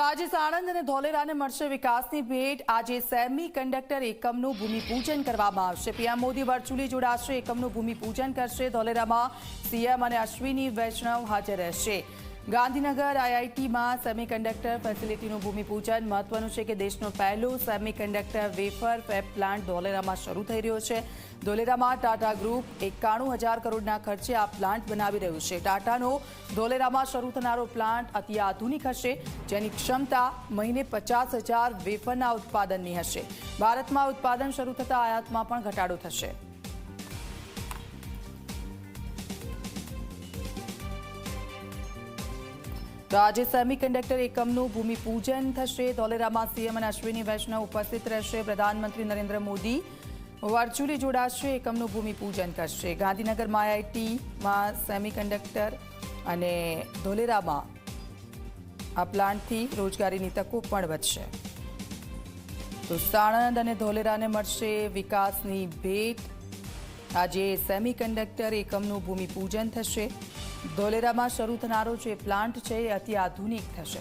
તો આજે સાણંદ અને ધોલેરાને મળશે વિકાસની ભેટ. આજે સેમી કંડક્ટર એકમનું ભૂમિપૂજન કરવામાં આવશે. પીએમ મોદી વર્ચ્યુઅલી જોડાશે. એકમનું ભૂમિપૂજન કરશે ધોલેરામાં. સીએમ અને અશ્વિની વૈષ્ણવ હાજર રહેશે. ગાંધીનગર આઈઆઈટીમાં સેમિકન્ડક્ટર ફેસિલિટીનું ભૂમિપૂજન મહત્વનું છે કે દેશનો પહેલો સેમિકન્ડક્ટર વેફર ફેબ પ્લાન્ટ ધોલેરામાં શરૂ થઈ રહ્યો છે. ધોલેરામાં ટાટા ગ્રુપ એકાણું હજાર કરોડના ખર્ચે આ પ્લાન્ટ બનાવી રહ્યું છે. ટાટાનો ધોલેરામાં શરૂ થનારો પ્લાન્ટ અતિ આધુનિક હશે, જેની ક્ષમતા મહિને પચાસ હજાર વેફરના ઉત્પાદનની હશે. ભારતમાં ઉત્પાદન શરૂ થતાં આયાતમાં પણ ઘટાડો થશે. તો આજે સેમિકન્ડક્ટર એકમનું ભૂમિપૂજન થશે. ધોલેરામાં સીએમ અને અશ્વિની વૈષ્ણવ ઉપસ્થિત રહેશે. પ્રધાનમંત્રી નરેન્દ્ર મોદી વર્ચ્યુઅલી જોડાશે, એકમનું ભૂમિપૂજન કરશે. ગાંધીનગરમાં આઈઆઈટીમાં સેમિકન્ડક્ટર અને ધોલેરામાં આ પ્લાન્ટથી રોજગારીની તકો પણ વધશે. તો સાણંદ અને ધોલેરાને મળશે વિકાસની ભેટ. આજે સેમિકન્ડક્ટર એકમનું ભૂમિપૂજન થશે. ધોલેરામાં શરૂ થનારો જે પ્લાન્ટ છે એ અતિ આધુનિક થશે.